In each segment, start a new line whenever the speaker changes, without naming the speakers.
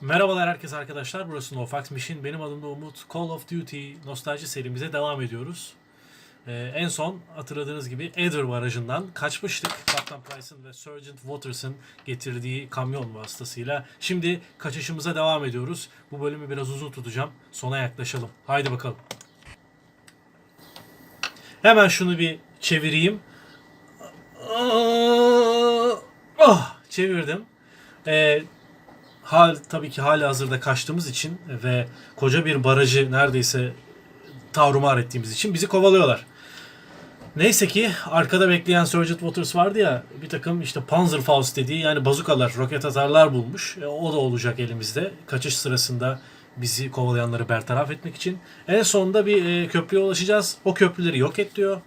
Merhabalar herkese arkadaşlar. Burası NoFax Mission. Benim adım da Umut. Call of Duty nostalji serimize devam ediyoruz. Ee, en son hatırladığınız gibi Eder Barajı'ndan kaçmıştık. Captain Price'ın ve Sergeant Waters'ın getirdiği kamyon vasıtasıyla. Şimdi kaçışımıza devam ediyoruz. Bu bölümü biraz uzun tutacağım. Sona yaklaşalım. Haydi bakalım. Hemen şunu bir çevireyim. Ah, çevirdim. Ee, hal tabii ki hali hazırda kaçtığımız için ve koca bir barajı neredeyse tavrumar ettiğimiz için bizi kovalıyorlar. Neyse ki arkada bekleyen Sergeant Waters vardı ya bir takım işte Panzerfaust dediği yani bazukalar, roket atarlar bulmuş. E, o da olacak elimizde. Kaçış sırasında bizi kovalayanları bertaraf etmek için. En sonunda bir e, köprüye ulaşacağız. O köprüleri yok et diyor.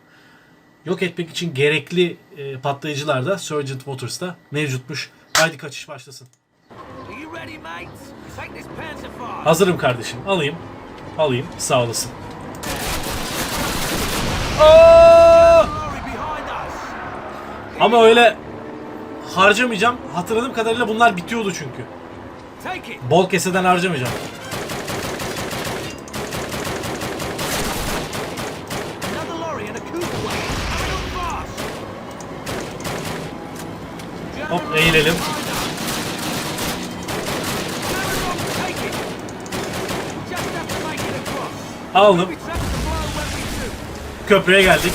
Yok etmek için gerekli e, patlayıcılar da Sergeant Waters'ta mevcutmuş. Haydi kaçış başlasın. Hazırım kardeşim. Alayım. Alayım. Sağ olasın. Aa! Ama öyle harcamayacağım. Hatırladığım kadarıyla bunlar bitiyordu çünkü. Bol keseden harcamayacağım.
Another lorry
Aldım. Köprüye geldik.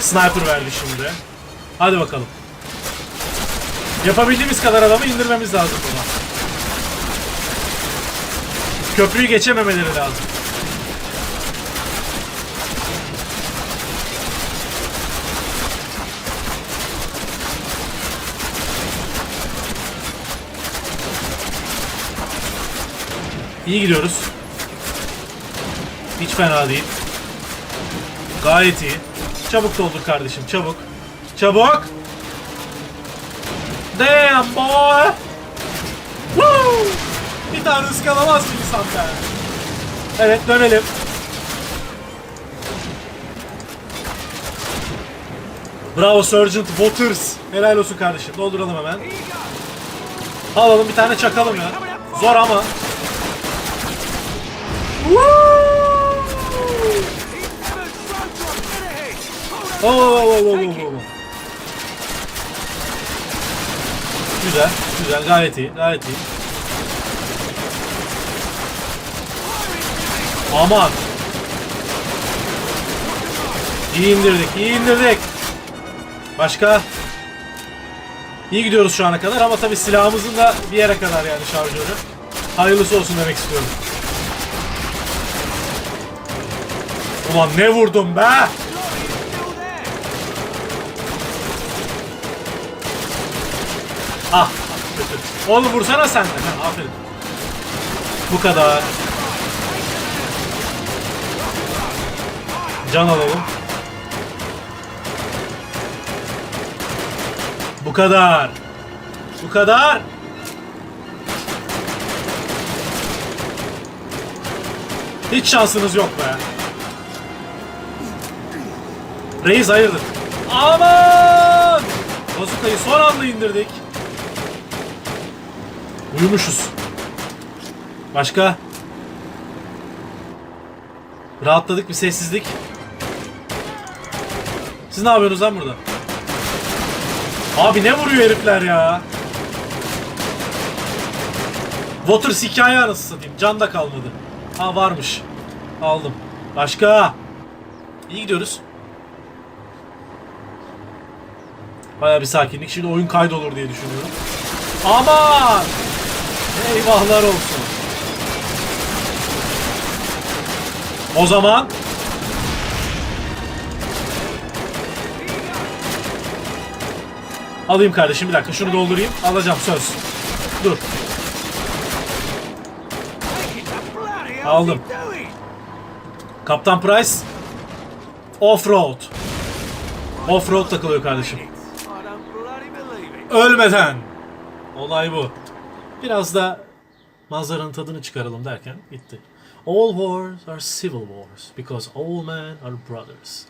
Sniper verdi şimdi. Hadi bakalım. Yapabildiğimiz kadar adamı indirmemiz lazım buna. Köprüyü geçememeleri lazım. İyi gidiyoruz. Hiç fena değil. Gayet iyi. Çabuk doldur kardeşim çabuk. Çabuk. Damn boy. Woo! Bir tane ıskalamaz mı insan be? Evet dönelim. Bravo Sergeant Waters. Helal olsun kardeşim. Dolduralım hemen. Alalım bir tane çakalım ya. Zor ama. Oo, oo, oo, oo, oo, oo. Güzel, güzel, gayet iyi, gayet iyi. Aman. İyi indirdik, iyi indirdik. Başka? İyi gidiyoruz şu ana kadar ama tabi silahımızın da bir yere kadar yani şarjörü. Hayırlısı olsun demek istiyorum. Ulan ne vurdum be! Ah. Oğlum vursana sen de. Heh, aferin. Bu kadar. Can alalım. Bu kadar. Bu kadar. Hiç şansınız yok be. Reis hayırdır? Aman! Bazukayı son anda indirdik. Uyumuşuz. Başka? Rahatladık bir sessizlik. Siz ne yapıyorsunuz lan burada? Abi ne vuruyor herifler ya? Waters hikaye anası satayım. Can da kalmadı. Ha varmış. Aldım. Başka? İyi gidiyoruz. Baya bir sakinlik. Şimdi oyun kaydolur diye düşünüyorum. Aman! Eyvahlar olsun. O zaman Alayım kardeşim bir dakika şunu doldurayım. Alacağım söz. Dur. Aldım. Kaptan Price Offroad. Offroad takılıyor kardeşim. Ölmeden. Olay bu. Biraz da manzaranın tadını çıkaralım derken gitti. All wars are civil wars because all men are brothers.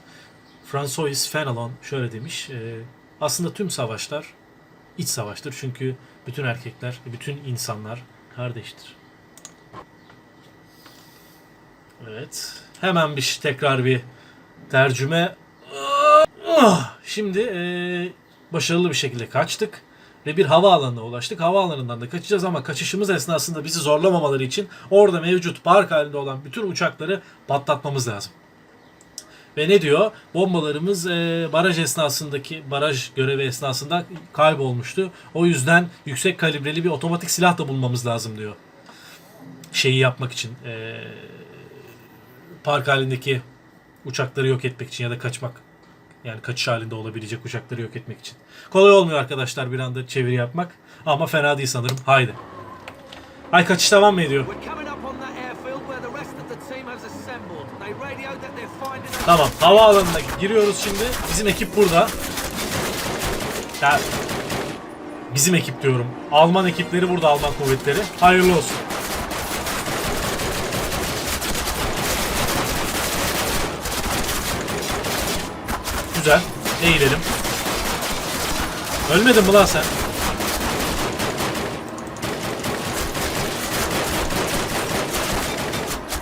François Fenelon şöyle demiş. e, Aslında tüm savaşlar iç savaştır. Çünkü bütün erkekler, bütün insanlar kardeştir. Evet. Hemen bir tekrar bir tercüme. Ah! Şimdi eee, başarılı bir şekilde kaçtık ve bir havaalanına ulaştık. Havaalanından da kaçacağız ama kaçışımız esnasında bizi zorlamamaları için orada mevcut park halinde olan bütün uçakları patlatmamız lazım. Ve ne diyor? Bombalarımız eee, baraj esnasındaki baraj görevi esnasında kaybolmuştu. O yüzden yüksek kalibreli bir otomatik silah da bulmamız lazım diyor. Şeyi yapmak için. eee, park halindeki uçakları yok etmek için ya da kaçmak yani kaçış halinde olabilecek uçakları yok etmek için. Kolay olmuyor arkadaşlar bir anda çeviri yapmak ama fena değil sanırım. Haydi. Ay kaçış devam mı ediyor? Tamam havaalanına giriyoruz şimdi. Bizim ekip burada. Ya, bizim ekip diyorum. Alman ekipleri burada Alman kuvvetleri. Hayırlı olsun. Güzel. Eğilelim. Ölmedin mi lan sen?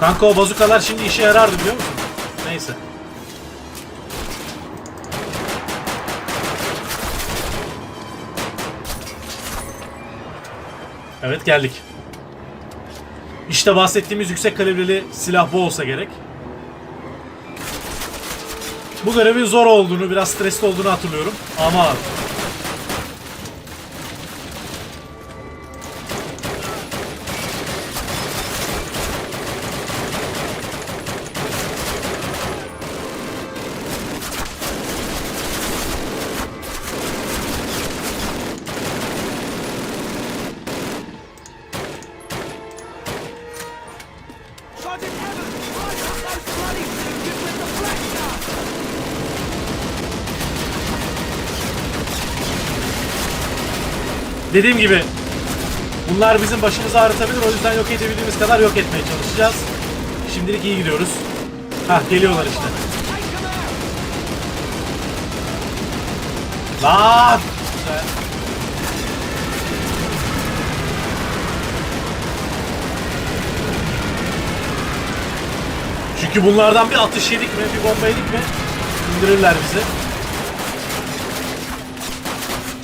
Kanka o bazukalar şimdi işe yarardı biliyor musun? Neyse. Evet geldik. İşte bahsettiğimiz yüksek kalibreli silah bu olsa gerek. Bu görevin zor olduğunu, biraz stresli olduğunu hatırlıyorum. Ama dediğim gibi bunlar bizim başımızı ağrıtabilir. O yüzden yok edebildiğimiz kadar yok etmeye çalışacağız. Şimdilik iyi gidiyoruz. Hah geliyorlar işte. Lan! Çünkü bunlardan bir atış yedik mi, bir bomba yedik mi indirirler bizi.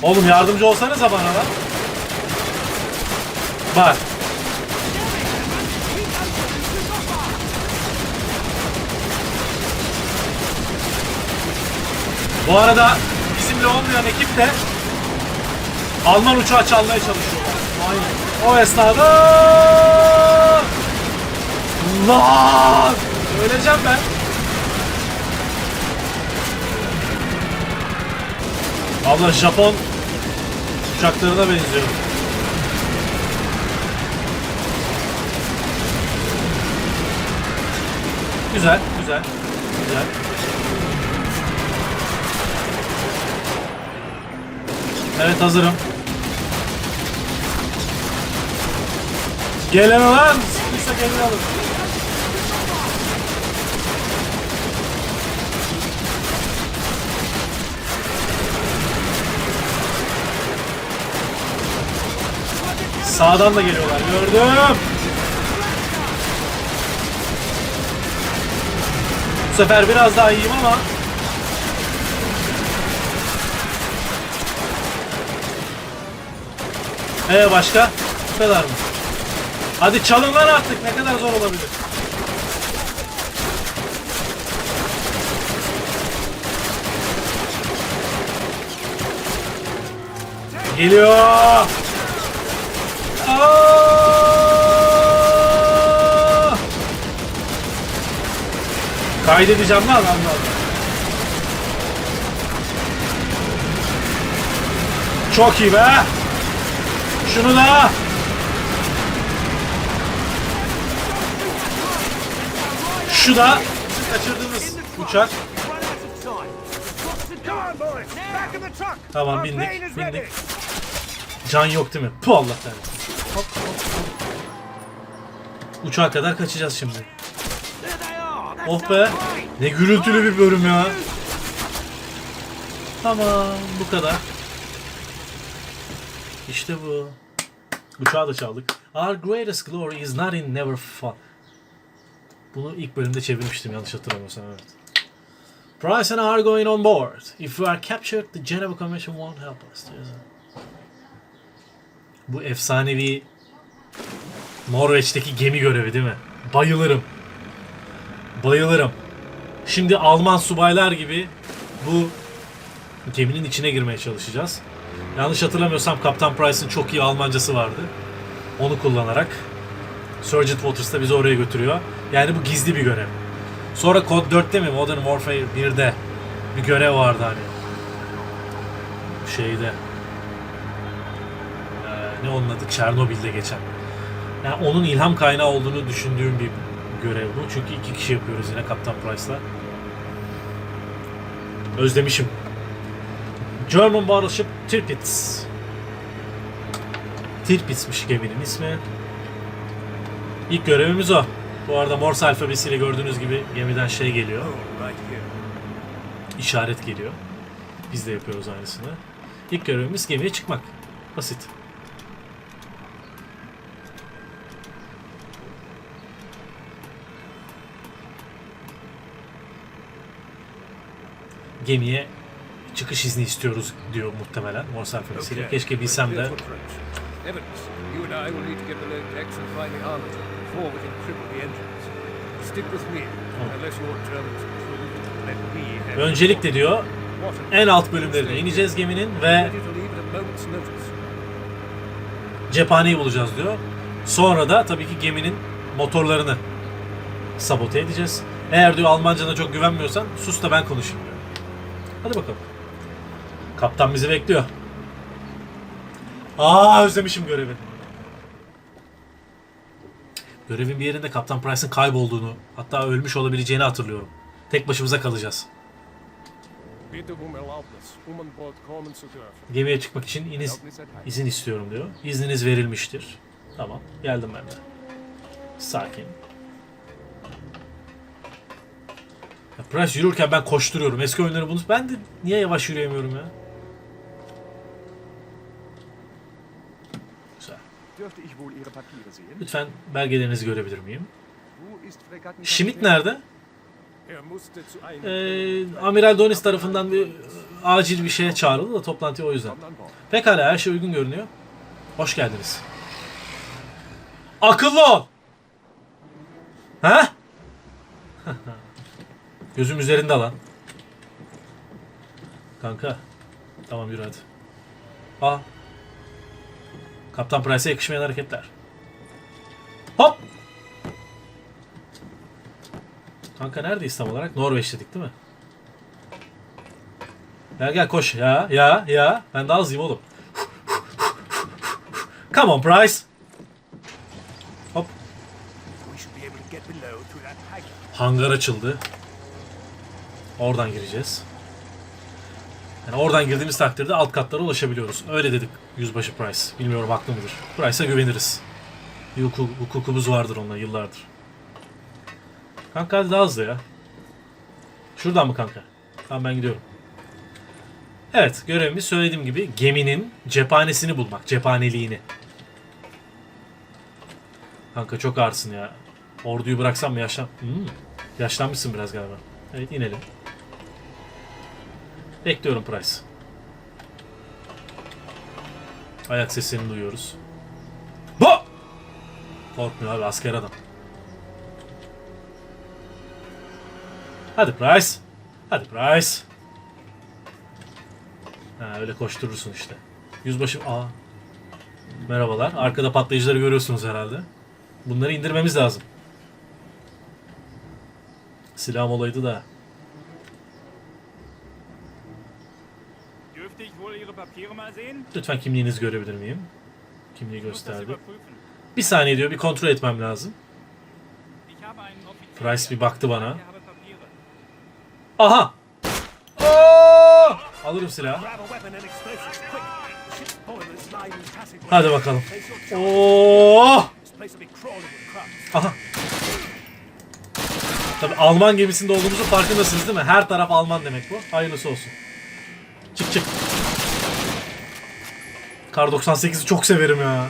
Oğlum yardımcı olsanıza bana lan. Bak. Bu arada bizimle olmayan ekip de Alman uçağı çalmaya çalışıyorlar. Aynen. O esnada Lan! Öleceğim ben. Abla Japon uçaklarına benziyor. Güzel, güzel, güzel. Evet hazırım. Gelin lan! Sıkıysa gelin alın. Sağdan da geliyorlar gördüm. Bu sefer biraz daha iyiyim ama Ee başka? Bu kadar mı? Hadi çalın lan artık ne kadar zor olabilir. Geliyor. Kaydedeceğim lan Allah Allah. Çok iyi be. Şunu da. Şu da kaçırdığımız uçak. Tamam bindik. Bindik. Can yok değil mi? Puh Allah kahretsin. Uçağa kadar kaçacağız şimdi. Oh be. Ne gürültülü bir bölüm ya. Tamam bu kadar. İşte bu. Uçağı da çaldık. Our greatest glory is not in never fall. Bunu ilk bölümde çevirmiştim yanlış hatırlamıyorsam evet. Price and I are going on board. If we are captured, the Geneva Convention won't help us. Bu efsanevi Norveç'teki gemi görevi değil mi? Bayılırım. Bayılırım. Şimdi Alman subaylar gibi bu geminin içine girmeye çalışacağız. Yanlış hatırlamıyorsam Kaptan Price'ın çok iyi Almancası vardı. Onu kullanarak Sergeant Waters da bizi oraya götürüyor. Yani bu gizli bir görev. Sonra Code 4'te mi Modern Warfare 1'de bir görev vardı hani. Şeyde. Ee, ne onun adı? Çernobil'de geçen. Yani onun ilham kaynağı olduğunu düşündüğüm bir görev bu. Çünkü iki kişi yapıyoruz yine Kaptan Price'la. Özlemişim. German Battleship Tirpitz. Tirpitz'miş geminin ismi. İlk görevimiz o. Bu arada Morse alfabesiyle gördüğünüz gibi gemiden şey geliyor.
Oh,
işaret geliyor. Biz de yapıyoruz aynısını. İlk görevimiz gemiye çıkmak. Basit. Gemiye çıkış izni istiyoruz diyor muhtemelen Morse alfabesiyle.
Okay.
Keşke bilsem de.
Clear to approach. Evans, you and I will need to get below decks and find the armor before we can cripple the engines. Stick with me, unless your Germans prove let me have
Öncelikle diyor en alt bölümlerine ineceğiz geminin ve cephaneyi bulacağız diyor. Sonra da tabii ki geminin motorlarını sabote edeceğiz. Eğer diyor Almancana çok güvenmiyorsan sus da ben konuşayım diyor. Hadi bakalım. Kaptan bizi bekliyor. Aa özlemişim görevi. Görevin bir yerinde Kaptan Price'ın kaybolduğunu, hatta ölmüş olabileceğini hatırlıyorum. Tek başımıza kalacağız. Gemiye çıkmak için iniz, izin istiyorum diyor. İzniniz verilmiştir. Tamam, geldim ben de. Sakin. Ya Price yürürken ben koşturuyorum. Eski oyunları bunu... Ben de niye yavaş yürüyemiyorum ya? Güzel. Lütfen belgelerinizi görebilir miyim? Schmidt nerede?
Er
Ee, Amiral Donis tarafından bir acil bir şeye çağrıldı da toplantıya o yüzden. Pekala her şey uygun görünüyor. Hoş geldiniz. Akıllı ol. Ha? Gözüm üzerinde lan. Kanka. Tamam yürü hadi. Aa. Kaptan Price'e yakışmayan hareketler. Hop. Kanka neredeyiz tam olarak? Norveç dedik değil mi? Gel gel koş. Ya ya ya. Ben daha hızlıyım oğlum. Come on Price. Hop.
We should
Oradan gireceğiz. Yani oradan girdiğimiz takdirde alt katlara ulaşabiliyoruz. Öyle dedik Yüzbaşı Price. Bilmiyorum haklı mıdır. Price'a güveniriz. Bir hukuk, hukukumuz vardır onunla yıllardır. Kanka hadi daha hızlı ya. Şuradan mı kanka? Tamam ben gidiyorum. Evet görevimiz söylediğim gibi geminin cephanesini bulmak. Cephaneliğini. Kanka çok ağırsın ya. Orduyu bıraksam mı yaşlan... Hmm, yaşlanmışsın biraz galiba. Evet inelim. Bekliyorum Price. Ayak seslerini duyuyoruz. Bu! Korkmuyor abi asker adam. Hadi Price. Hadi Price. Ha öyle koşturursun işte. Yüzbaşı... Aa. Merhabalar. Arkada patlayıcıları görüyorsunuz herhalde. Bunları indirmemiz lazım. Silahım olaydı da. Lütfen kimliğinizi görebilir miyim? Kimliği gösterdi. Bir saniye diyor bir kontrol etmem lazım. Price bir baktı bana. Aha! Oo! Alırım silahı. Hadi bakalım. Oo! Aha! Tabii Alman gemisinde olduğumuzu farkındasınız değil mi? Her taraf Alman demek bu. Hayırlısı olsun. Çık çık. Kar 98'i çok severim ya.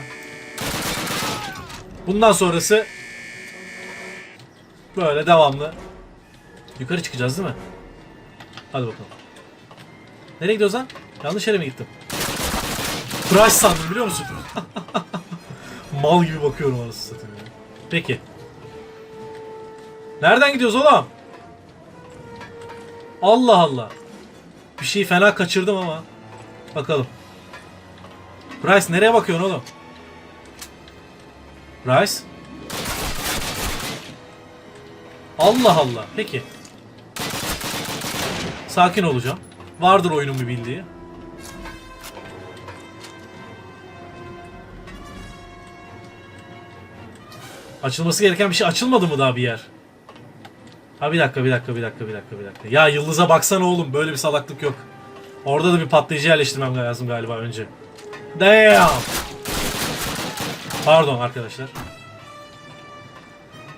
Bundan sonrası böyle devamlı. Yukarı çıkacağız değil mi? Hadi bakalım. Nereye gidiyoruz lan? Yanlış yere mi gittim? Price sandım biliyor musun? Mal gibi bakıyorum arası satayım ya. Peki. Nereden gidiyoruz oğlum? Allah Allah. Bir şeyi fena kaçırdım ama. Bakalım. Bryce nereye bakıyorsun oğlum? Bryce? Allah Allah. Peki. Sakin olacağım. Vardır oyunun bir bildiği. Açılması gereken bir şey açılmadı mı daha bir yer? Ha bir dakika bir dakika bir dakika bir dakika bir dakika. Ya yıldıza baksana oğlum böyle bir salaklık yok. Orada da bir patlayıcı yerleştirmem lazım galiba önce. Damn. Pardon arkadaşlar.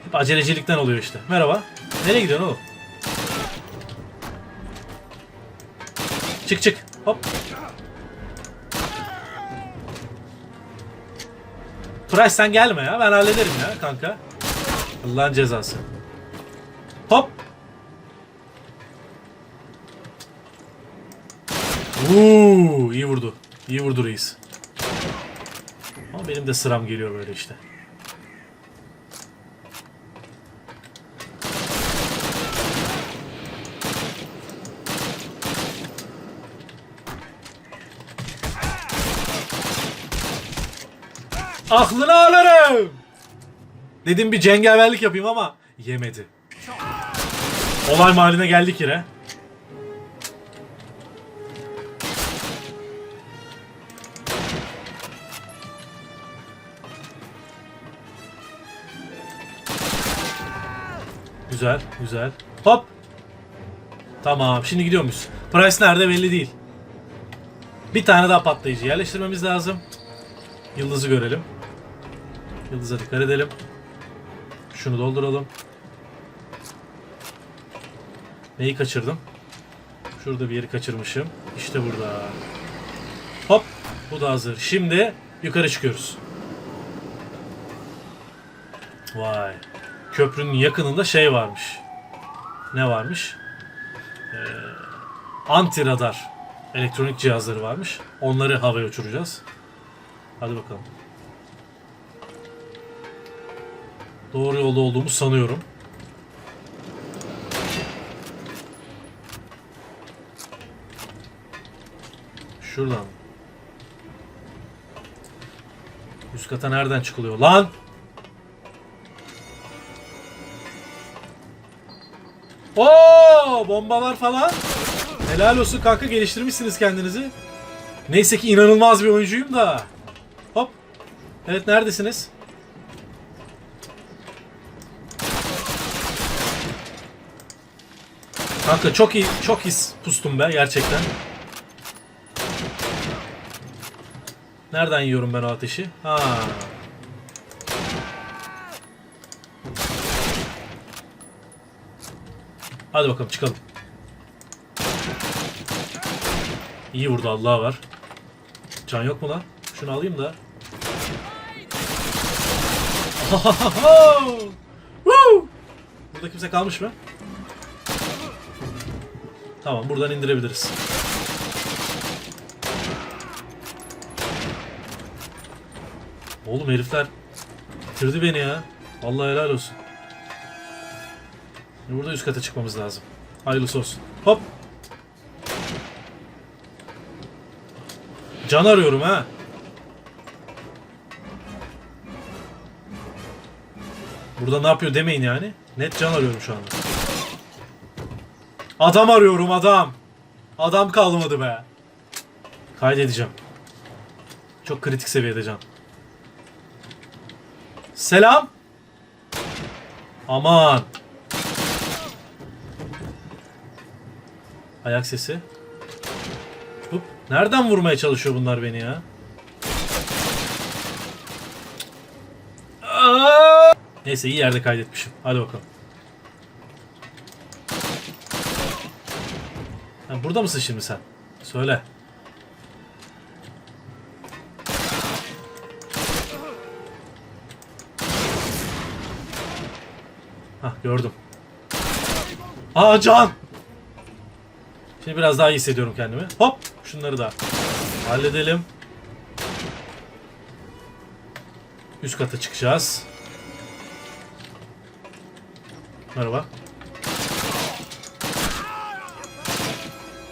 Hep acelecilikten oluyor işte. Merhaba. Nereye gidiyorsun oğlum? Çık çık. Hop. Price sen gelme ya. Ben hallederim ya kanka. Allah'ın cezası. Hop. Uuu iyi vurdu. İyi vurdu reis. Ama benim de sıram geliyor böyle işte. Aklını alırım. Dedim bir cengaverlik yapayım ama yemedi. Olay mahalline geldik yine. Güzel, güzel. Hop. Tamam, şimdi gidiyor muyuz? Price nerede belli değil. Bir tane daha patlayıcı yerleştirmemiz lazım. Yıldızı görelim. Yıldıza dikkat edelim. Şunu dolduralım. Neyi kaçırdım? Şurada bir yeri kaçırmışım. İşte burada. Hop. Bu da hazır. Şimdi yukarı çıkıyoruz. Vay. Köprünün yakınında şey varmış. Ne varmış? Ee, anti radar elektronik cihazları varmış. Onları havaya uçuracağız. Hadi bakalım. Doğru yolda olduğumu sanıyorum. Şuradan. Üst kata nereden çıkılıyor lan? Oo, bombalar falan. Helal olsun kanka geliştirmişsiniz kendinizi. Neyse ki inanılmaz bir oyuncuyum da. Hop. Evet neredesiniz? Kanka çok iyi, çok iyi pustum be gerçekten. Nereden yiyorum ben o ateşi? Ha. Hadi bakalım çıkalım. İyi vurdu Allah var. Can yok mu lan? Şunu alayım da. Burada kimse kalmış mı? Tamam buradan indirebiliriz. Oğlum herifler bitirdi beni ya. Vallahi helal olsun. Şimdi Burada üst kata çıkmamız lazım. Hayırlısı olsun. Hop. Can arıyorum ha. Burada ne yapıyor demeyin yani. Net can arıyorum şu anda. Adam arıyorum adam. Adam kalmadı be. Kaydedeceğim. Çok kritik seviyede can. Selam. Aman. Ayak sesi. Hop. Nereden vurmaya çalışıyor bunlar beni ya? Neyse iyi yerde kaydetmişim. Hadi bakalım. Ha, burada mısın şimdi sen? Söyle. Hah gördüm. Aa can! Şimdi biraz daha iyi hissediyorum kendimi. Hop! Şunları da halledelim. Üst kata çıkacağız. Merhaba.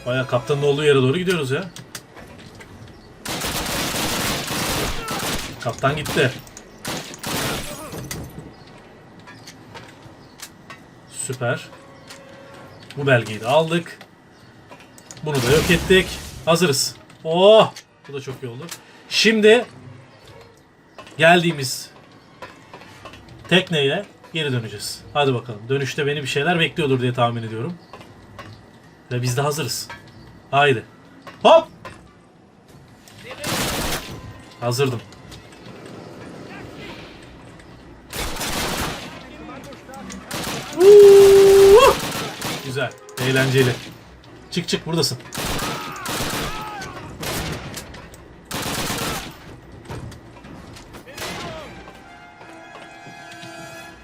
Baya kaptanın olduğu yere doğru gidiyoruz ya. Kaptan gitti. Süper. Bu belgeyi de aldık. Bunu da yok ettik. Hazırız. Oh! Bu da çok iyi oldu. Şimdi geldiğimiz tekneyle geri döneceğiz. Hadi bakalım. Dönüşte beni bir şeyler bekliyordur diye tahmin ediyorum. Ve biz de hazırız. Haydi. Hop! Hazırdım. Güzel. Eğlenceli. Çık çık buradasın.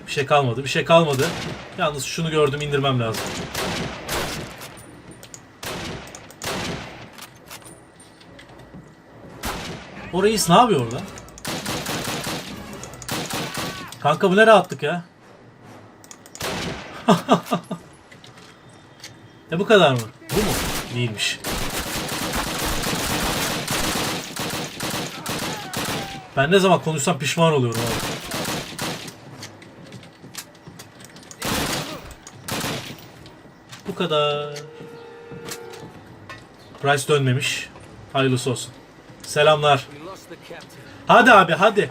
Bir şey kalmadı. Bir şey kalmadı. Yalnız şunu gördüm indirmem lazım. O reis ne yapıyor orada? Kanka bu ne rahatlık ya? e bu kadar mı? Değilmiş. Ben ne zaman konuşsam pişman oluyorum abi. Bu kadar. Price dönmemiş. Hayırlısı olsun. Selamlar. Hadi abi hadi.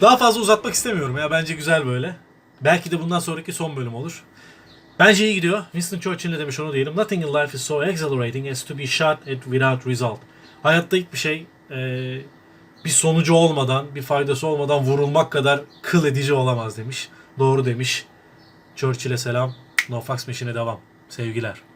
Daha fazla uzatmak istemiyorum ya. Bence güzel böyle. Belki de bundan sonraki son bölüm olur. Bence iyi gidiyor. Winston Churchill ne demiş onu diyelim. Nothing in life is so exhilarating as to be shot at without result. Hayatta hiçbir şey e, bir sonucu olmadan, bir faydası olmadan vurulmak kadar kıl edici olamaz demiş. Doğru demiş. Churchill'e selam. No Fax Machine'e devam. Sevgiler.